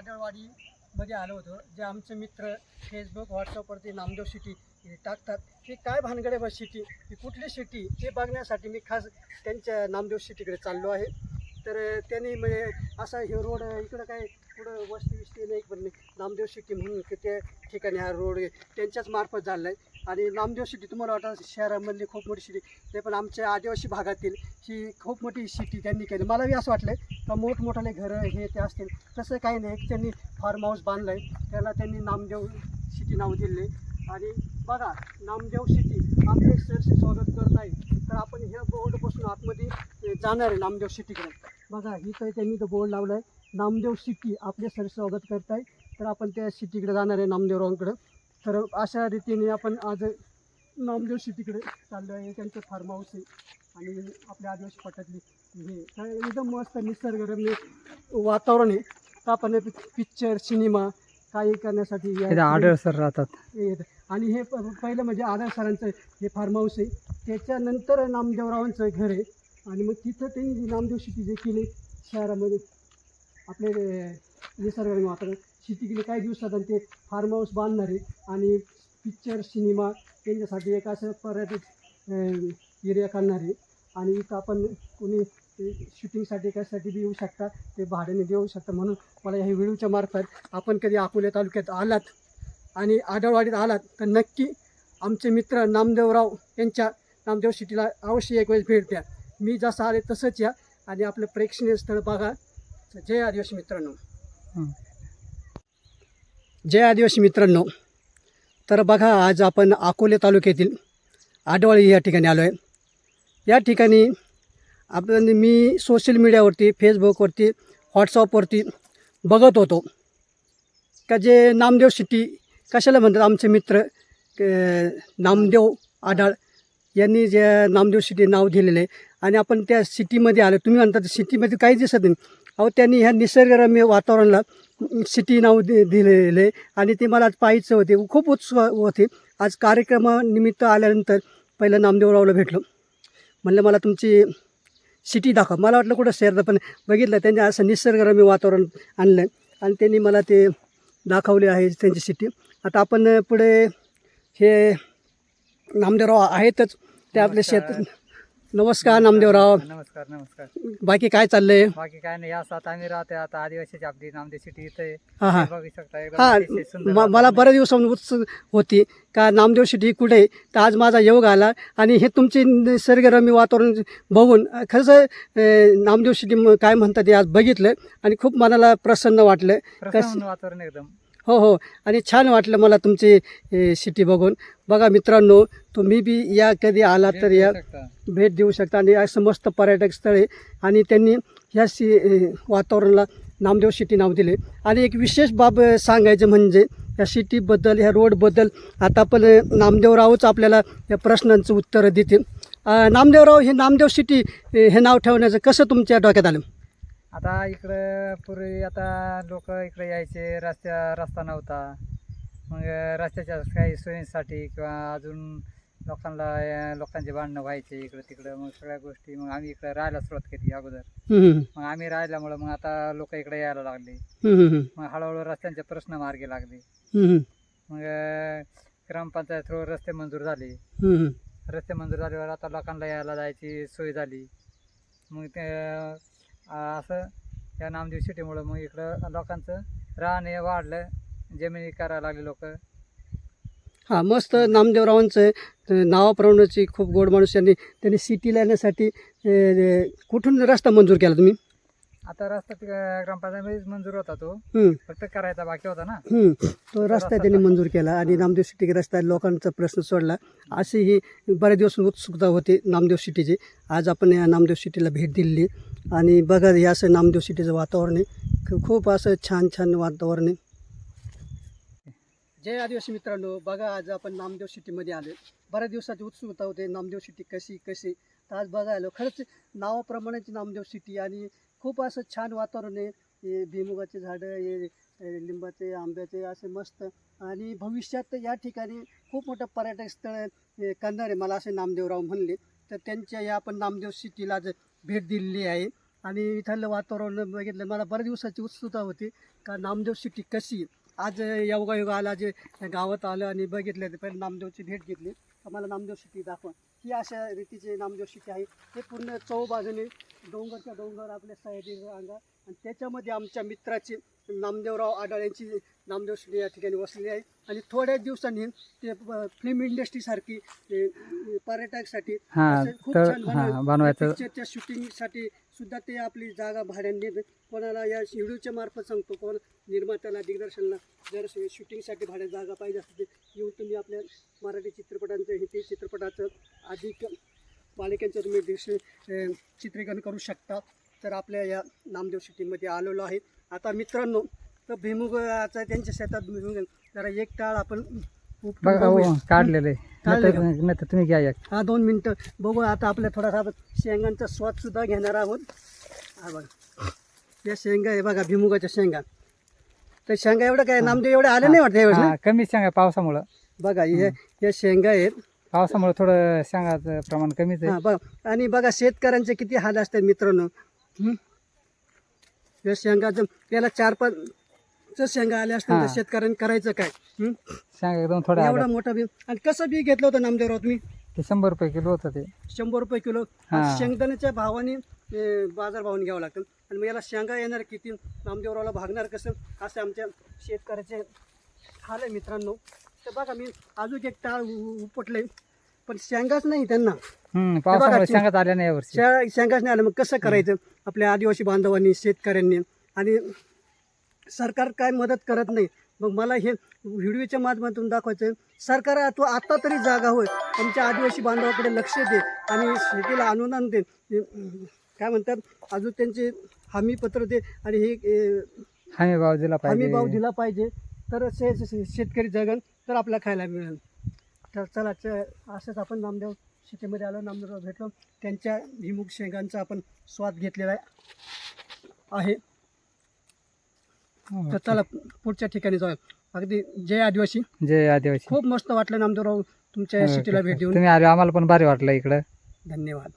आडळवाडी मध्ये आलो होतो. जे आमचे मित्र फेसबुक व्हॉट्सअपवरती नामदेव सिटी टाकतात. की काय भानगडे बस सिटी ही कुठली सिटी ते बघण्यासाठी मी खास त्यांच्या नामदेव सिटीकडे चाललो आहे. तर त्यांनी म्हणजे असा हे रोड इकडं काय पुढं वस्ती विस्ती नाही पण नामदेव सिटी म्हणून त्या ठिकाणी हा रोड त्यांच्याच मार्फत झाला आहे आणि नामदेव सिटी तुम्हाला वाटतं शहरामधली खूप मोठी सिटी ते पण आमच्या आदिवासी भागातील ही खूप मोठी सिटी त्यांनी केली. मलाही असं वाटलं का मोठमोठाले घरं हे ते असतील. तसं काही नाही. त्यांनी फार्म हाऊस बांधलं आहे त्याला त्यांनी नामदेव सिटी नाव दिले आणि बघा नामदेव सिटी आपले सरसे स्वागत करत आहे. तर आपण ह्या बोर्डपासून आतमध्ये जाणार आहे नामदेव सिटीकडे बघा ही तर त्यांनी तो बोर्ड लावला आहे नामदेव सिटी आपले सर स्वागत करत आहे तर आपण त्या सिटीकडे जाणार आहे नामदेवरावांकडं तर अशा रीतीने आपण आज नामदेव सिटीकडे चाललो आहे. त्यांचं फार्म हाऊस आहे. आणि आपल्या आदिवासी पट्ट्यातली हे काय एकदम मस्त निसर्गरम्य वातावरण आहे. तर आपण पिक्चर सिनेमा काही करण्यासाठी आढळ सर राहतात. येत. आणि हे प- पहिलं म्हणजे आधार सरांचं हे फार्म हाऊस आहे. त्याच्यानंतर नामदेवरावांचं घर आहे. आणि मग तिथं त्यांनी नामदेव सिटी जे केली शहरामध्ये आपले निसर्गरम्य वातावरण. सिटी काही दिवसात आणि ते फार्म हाऊस बांधणार आहे आणि पिक्चर सिनेमा त्यांच्यासाठी एक असं पर्यटक एरिया करणार. आहे आणि इथं आपण कोणी शूटिंगसाठी कशासाठी बी येऊ शकता ते भाड्याने देऊ शकता. म्हणून मला ह्या व्हिडिओच्या मार्फत आपण कधी अकोल्या तालुक्यात आलात आणि आढळवाडीत आलात तर नक्की आमचे मित्र नामदेवराव यांच्या नामदेव सिटीला अवश्य एक वेळेस भेट द्या. मी जसं आले तसंच या. आणि आपलं प्रेक्षणीय स्थळ बघा. जय आदिवासी मित्रांनो. जय आदिवासी मित्रांनो तर बघा आज आपण अकोले तालुक्यातील आडवाळी या ठिकाणी आलो आहे या ठिकाणी आपण मी सोशल मीडियावरती फेसबुकवरती व्हॉट्सअपवरती बघत होतो. का जे नामदेव सिटी कशाला म्हणतात आमचे मित्र नामदेव आढाळ यांनी जे नामदेव सिटी नाव दिलेलं आहे. आणि आपण त्या सिटीमध्ये आलो. तुम्ही म्हणता सिटीमध्ये काही दिसत नाही. अहो त्यांनी ह्या निसर्गरम्य वातावरणाला सिटी नाव दि दिलेलं आणि ते मला आज पाहायचं होते. खूप उत्सुक होते. आज कार्यक्रमानिमित्त आल्यानंतर पहिलं नामदेवरावला भेटलो. म्हणलं मला तुमची सिटी दाखवा. मला वाटलं कुठं शहर पण बघितलं त्यांनी असं निसर्गरम्य वातावरण आणलं आणि त्यांनी मला ते दाखवले आहे त्यांची सिटी. आता आपण पुढे हे नामदेवराव आहेतच. ते आपले शेत नमस्कार नामदेवराव. नमस्कार नमस्कार. बाकी काय चाललंय? बाकी काय नाही आता आम्ही राहतोय. आता आदिवासीची आपली नामदेव सिटी इथे हां हां. बघू शकता एकदम हां अतिशय सुंदर म- मला बऱ्याच दिवसांपासून उत्सुक होती. का नामदेव सिटी कुठे आहे? तर आज माझा योग आला. आणि हे तुमचे निसर्गरम्य वातावरण बघून अ, खरंच अ, नामदेव सिटी म- काय म्हणतात ते आज बघितलं. आणि खूप मनाला प्रसन्न वाटलं. प्रसन्न वातावरण एकदम. हो हो. आणि छान वाटलं मला तुमची सिटी बघून. बघा मित्रांनो तुम्ही बी या कधी आला तर या. भेट देऊ शकता. आणि असं मस्त पर्यटक स्थळ. आहे आणि त्यांनी ह्या सी वातावरणाला नामदेव सिटी नाव दिले. आणि एक विशेष बाब सांगायचं म्हणजे या सिटीबद्दल ह्या रोडबद्दल आता पण नामदेवरावच आपल्याला या प्रश्नांचं उत्तर देतील. नामदेवराव हे नामदेव सिटी हे नाव ठेवण्याचं कसं तुमच्या डोक्यात आलं? आता इकडं पूर्वी आता लोक इकडे यायचे रस्त्या रस्ता नव्हता. मग रस्त्याच्या काही सोयींसाठी किंवा अजून लोकांना लोकांचे भांडणं व्हायचे इकडं तिकडं. मग सगळ्या गोष्टी मग आम्ही इकडे राहायला सुरुवात केली अगोदर. मग आम्ही राहिल्यामुळं मग आता लोक इकडे यायला लागले. मग हळूहळू रस्त्यांचे प्रश्न मार्गी लागले. मग ग्रामपंचायत थ्रू रस्ते मंजूर झाले. रस्ते मंजूर झाल्यावर आता लोकांना यायला जायची सोय झाली. मग ते असं या नामदेव सिटीमुळं मग इकडं लोकांचं राहणे वाढलं जमिनी करायला लागले लोक. हां मस्त नामदेवरावांचं नावाप्रमाणेची खूप गोड माणूस यांनी त्यांनी सिटीला येण्यासाठी कुठून रस्ता मंजूर केला तुम्ही? आता रस्ता ते ग्रामपंचायतमध्येच मंजूर होता तो. फक्त करायचा बाकी होता ना. तो रस्ता त्यांनी मंजूर केला आणि नामदेव सिटी रस्ता लोकांचा प्रश्न सोडला. अशी ही बऱ्याच दिवस उत्सुकता होती नामदेव सिटीची. आज आपण या नामदेव सिटीला भेट दिलेली आणि बघा हे असं नामदेव सिटीचं वातावरण आहे. खूप असं छान छान वातावरण आहे. जय आदिवासी मित्रांनो बघा आज आपण नामदेव सिटीमध्ये आलो बऱ्याच दिवसाची उत्सुकता होते नामदेव सिटी कशी कशी? तर आज बघा आलो खरंच नावाप्रमाणेच नामदेव सिटी आणि खूप असं छान वातावरण आहे. हे भुईमुगाचे झाडं हे लिंबाचे आंब्याचे असे मस्त. आणि भविष्यात या ठिकाणी खूप मोठं पर्यटक स्थळ हे करणार आहे. मला असे नामदेवराव म्हणले. तर त्यांच्या या आपण नामदेव सिटीला भेट दिलेली आहे. आणि इथलं वातावरण बघितलं मला बऱ्याच दिवसाची उत्सुकता होती. का नामदेव सिटी कशी आज योगायोग आला जे गावात आलं आणि बघितलं ते पहिले नामदेवची भेट घेतली. तर मला नामदेव सिटी दाखवा. ही अशा रीतीचे नामजोशीचे आहे हे पूर्ण चौबाजूने डोंगरच्या डोंगर आपल्या सह्याद्री रांगा आणि त्याच्यामध्ये आमच्या मित्राची नामदेवराव आडाळ यांची नामदेव सिटी या ठिकाणी वसलेली आहे. आणि थोड्याच दिवसांनी ते फिल्म इंडस्ट्रीसारखी पर्यटकासाठी खूप छान हा पिक्चरच्या शूटिंगसाठी सुद्धा ते आपली जागा भाड्याने कोणाला या व्हिडिओच्या मार्फत सांगतो कोण निर्मात्याला दिग्दर्शनाला जर शूटिंगसाठी भाड्यात जागा पाहिजे असते येऊन तुम्ही आपल्या मराठी चित्रपटांचं हिंदी चित्रपटाचं अधिक मालिकांचं तुम्ही दृश्य अं, चित्रीकरण करू शकता. तर आपल्या या नामदेव सिटीमध्ये आलेलो आहे. आता मित्रांनो तर भुईमुगाचा त्यांच्या शेतात भुईमुग जरा एक टाळ आपण. हो, काढलेले? नाही तुम्ही घ्या एक. हा दोन मिनटं. बघू आता आपल्या थोडासा आपण शेंगांचा स्वाद सुद्धा घेणार आहोत. हा बघा. या शेंगा आहे बघा भिमुगाच्या शेंगा. तर शेंगा एवढं काय नामदेव एवढे आले नाही वाटतं कमी शेंगा पावसामुळं. बघा हे या शेंगा आहेत. पावसामुळे थोडं शेंगाचं प्रमाण कमीच आहे. बघा. आणि बघा शेतकऱ्यांचे किती हाल असतात मित्रांनो? या शेंगाचं त्याला चार पाच जर शेंगा आल्या असतील तर. शेतकऱ्यांनी करायचं काय? हं? शेंगा एकदम थोड्या एवढा. मोठा बी आणि कसं बी घेतलं होतं नामदेवराव तुम्ही? ते शंभर रुपये किलो होतं ते. शंभर रुपये किलो. हा. शेंगदाण्याच्या भावाने अं, बाजार भावाने घ्यावं लागतं. आणि मग याला शेंगा येणार किती? नामदेवरावला भागणार कसं? असं आमच्या शेतकऱ्याचे हाल आहे मित्रांनो. तर बघा मी अजून एक टाळ उपटले पण शेंगाच नाही त्यांना. हम्म पावसामुळे ते- शेंगाच आल्या नाही यावर्षी शे शेंगाच नाही आलं मग कसं करायचं? आपल्या आदिवासी बांधवांनी शेतकऱ्यांनी. आणि सरकार काय मदत करत नाही. मग मला हे व्हिडिओच्या माध्यमातून दाखवायचं. आहे. सरकार तू आता तरी जागा होय. आमच्या आदिवासी बांधवाकडे लक्ष दे आणि शेतीला अनुदान दे. काय म्हणतात? अजून त्यांचे हमी पत्र दे आणि हे ए, हमी भाव दिला हमी भाव पाहिजे दिला पाहिजे. तर शे शे- शेतकरी जगन तर आपल्याला खायला मिळेल. तर चला च असंच आपण नामदेव शेतीमध्ये आलो नामदेव भेटलो. त्यांच्या भिमुख शेंगांचा आपण स्वाद घेतलेला आहे. तर चला पुढच्या ठिकाणी जाऊया. अगदी जय आदिवासी. जय आदिवासी. खूप मस्त वाटलं नामदेवराव तुमच्या सिटीला भेट देऊन. तुम्ही आले आम्हाला पण भारी वाटलं इकडं. धन्यवाद.